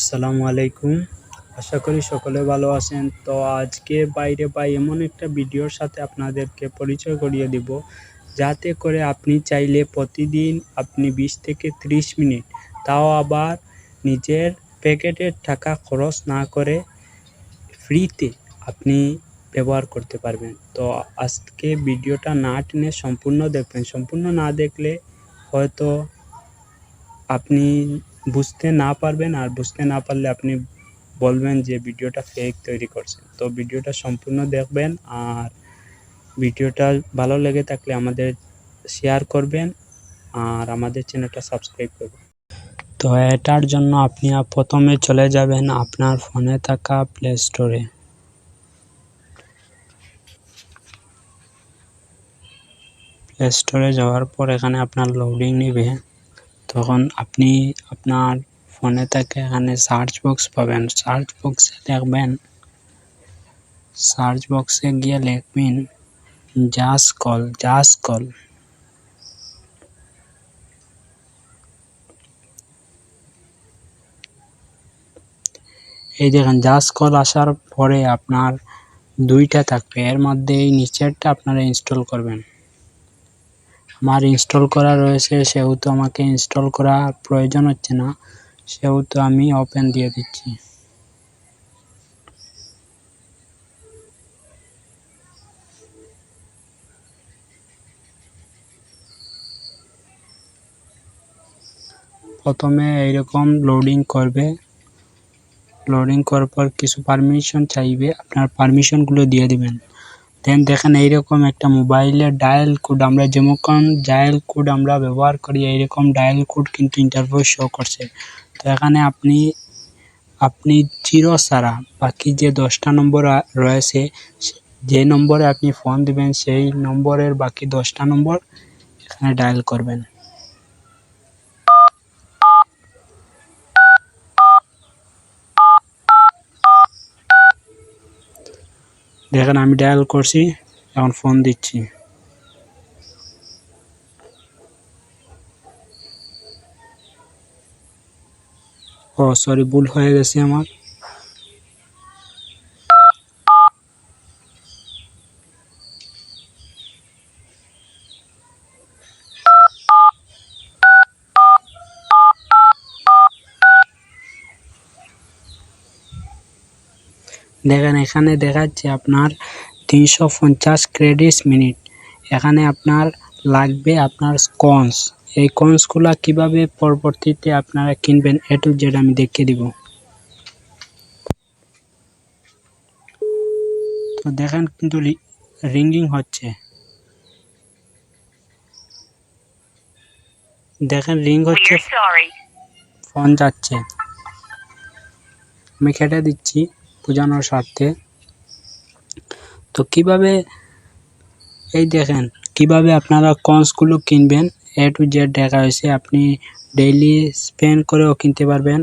আসসালামু আলাইকুম। আশা করি সকলে ভালো আছেন। তো আজকে বাইরে বা এমন একটা ভিডিওর সাথে আপনাদেরকে পরিচয় করিয়ে দিব। যাতে করে আপনি চাইলে প্রতিদিন আপনি বিশ থেকে ত্রিশ মিনিট তাও আবার নিজের প্যাকেটের টাকা খরচ না করে ফ্রিতে আপনি ব্যবহার করতে পারবেন। তো আজকে ভিডিওটা না টেনে সম্পূর্ণ দেখবেন। সম্পূর্ণ না দেখলে হয়তো আপনি বুঝতে না পারবেন আর বুঝতে না পারলে আপনি বলবেন যে ভিডিওটা ফেক তৈরি করছেন তো ভিডিওটা সম্পূর্ণ দেখবেন আর ভিডিওটা ভালো লেগে থাকলে আমাদের শেয়ার করবেন আর আমাদের চ্যানেলটা সাবস্ক্রাইব করবেন। তো এটার জন্য আপনি প্রথমে চলে যাবেন আপনার ফোনে থাকা প্লে স্টোরে প্লে স্টোরে যাওয়ার পর এখানে আপনার লোডিং নেবে। তখন আপনি আপনার ফোনে থেকে এখানে সার্চ বক্স পাবেন। সার্চ বক্সে দেখবেন সার্চ বক্সে গিয়ে লিখবেন জাস কল জাস কল এই দেখেন জাস কল আসার পরে আপনার দুইটা থাকবে। এর মধ্যে এই নিচেরটা আপনারা ইনস্টল করবেন। আমার ইনস্টল করা রয়েছে, সেহেতু আমাকে ইনস্টল করা প্রয়োজন হচ্ছে না, সেহেতু আমি ওপেন দিয়ে দিচ্ছি। প্রথমে এইরকম লোডিং করবে। লোডিং করার পর কিছু পারমিশন চাইবে, আপনার পারমিশনগুলো দিয়ে দিবেন। দেন দেখেন এইরকম একটা মোবাইলের ডায়াল কোড আমরা যেমন ডায়াল কোড আমরা ব্যবহার করি, এইরকম ডায়াল কোড কিন্তু ইন্টারভিউ শো করছে। তো এখানে আপনি আপনি জিরো ছাড়া বাকি যে দশটা নম্বর রয়েছে, যে নম্বরে আপনি ফোন দিবেন, সেই নম্বরের বাকি দশটা নম্বর এখানে ডায়াল করবেন। দেখেন আমি ডায়াল করছি এখন ফোন দিচ্ছি। ও সরি ভুল হয়ে গেছে আমার। দেখেন এখানে দেখাচ্ছে আপনার তিনশো পঞ্চাশ ক্রেডিটস মিনিট এখানে আপনার লাগবে আপনার কনস এই কনসগুলো কীভাবে পরবর্তীতে আপনারা কিনবেন এ টু জেড আমি দেখিয়ে দিব। তো দেখেন কিন্তু রিঙ্গিং হচ্ছে। দেখেন রিং হচ্ছে ফোন যাচ্ছে। আমি খেটে দিচ্ছি। বোঝানোর স্বার্থে। তো কীভাবে, এই দেখেন, কীভাবে আপনারা কনসগুলো কিনবেন এ টু জেড দেখা হয়েছে। আপনি ডেইলি স্পেন্ড করেও কিনতে পারবেন।